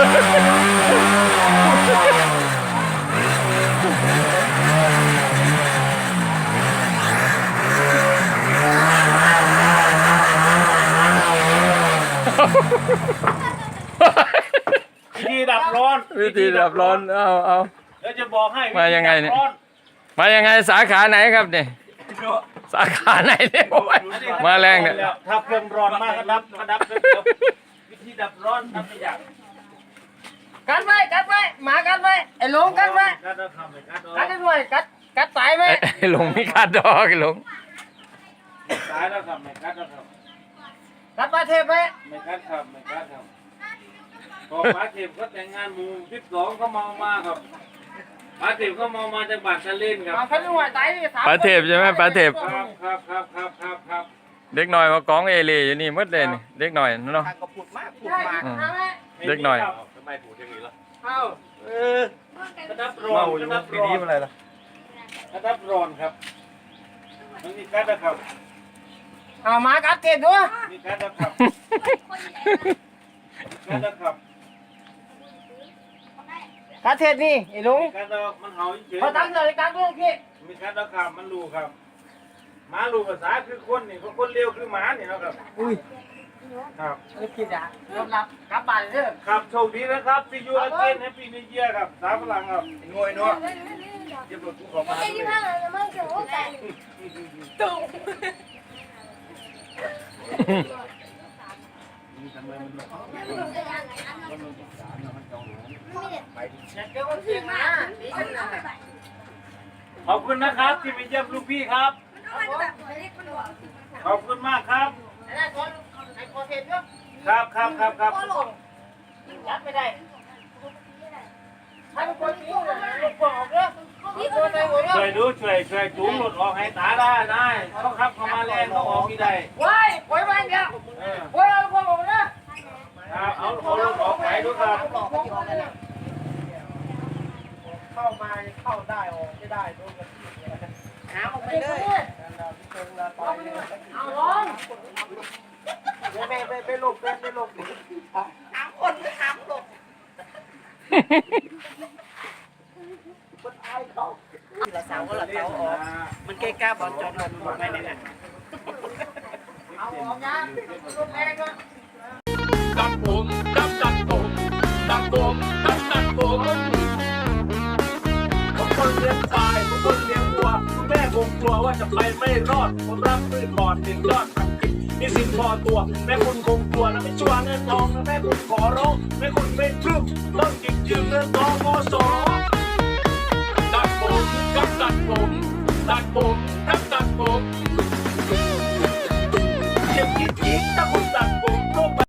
วิธีดับร้อนวิธีดับร้อน เอาเอาแล้วจะบอกให้มายังไงเนี่ยมายังไงสาขาไหนครับเนี่ย สาขาไหนเนี่ยโอ้มาแรงเนี่ย ถ้าเครื่องร้อนมากก็ดับก็ดับเลยเดี๋วิธีดับร้อนทับไปอย่าง กัดไว้กัดไว้หมากัดไว้ไอ้หลงกัดไว้กัดเอาทำเลยกัดเอากัดได้ด้วยกัดกัดตายไหมไอ้ไอ้หลงมีคาดอกไอ้หลงตายแล้วครับไม่กัดแล้วครับกัดปลาเทพไหมไม่กัดครับไม่กัดครับพอป้าเทพเขาแต่งงานหมู่สิบสองเขาเมามาครับป้าเทพเขาเมามาจากบ้านทะเลนครับเอาคันด้วยตายนี่สามปลาเทพใช่ไหมปลาเทพ ครับครับครับครับครับครับเด็กหน่อยมากองเอเล่อยู่นี่หมดเลยนี่เด็กหน่อยเนาะทางก็พูดมากพูดมาก อืมเอาไหมเด็กหน่อยทำไมพูดอย่างนี้ล่ะเอาเออกระดับร้อนกระดับร้อนอะไรล่ะกระดับร้อนครับมันมีกัดนะครับเอาหมากัดเทพด้วยมีกัดนะครับกัดนะครับกัดเทพนี่ไอ้หลงมีกัดแล้วมันเห่าเฉยพอตั้งเลยกัดด้วยพี่มีกัดนะครับมันรู้ครับ หมารู้ภาษาคือคนนี่คนเร็วคือหมานี่นะครับ อุ้ยครับไม่คิดอะยอมรับกลับบ้านเด้อครับโชคดีนะครับซียูอาเกนแฮปปี้นิวเยียร์ครับสามพลังครับงวยเนาะเดี๋ยวผมขอมาด้วยเดี๋ยวคนเสียงมาดีขึ้นนะขอบคุณนะครับที่มาเยี่ยมลูกพี่ครับ ขอบคุณมากครับไอ้นั่นคนไอ้คอเทพเนาะครับ ครับครับครับยัดไม่ได้ให้คนตีนะลูกพวกออกเด้อมีตัวใจหัวเด้อช่วยดูช่วยช่วยจูงหลุดออกให้ตาได้ได้เขาขับเข้ามาแรงเขาออกไม่ได้ว้ายปล่อยมันเดียวเออปล่อยเอาพวกออกเด้อครับเอาเอาหลุดออกไปดูครับเข้ามาเข้าได้ออกไม่ได้ดูกันหาออกไปเลย ตรงละต่อยเลย เอาลง ไม่ไม่ไม่ลงไม่ไม่ลง ถามคนถามลง ละเสาก็ละเสาออกมันเกะกะบอลจอมลมไม่เนี่ยเอาออกนะลูกแรงก็ตัดผมตัดตัดผมตัดผมตัดตัดผมผมคนเลี้ยงควายผมคนเลี้ยงวัวคุณแม่คงกลัวว่าจะไปไม่รอดผมรักพืชบอดถึงยอดทำกินมีสิ่งพอตัวแม่คุณคงกลัวนะไม่ชัวร์เงินทองนะแม่คุณขอร้องแม่คุณไม่ รื่อกกสตัดผมครับตัดผม ตัดผมครับตัดผม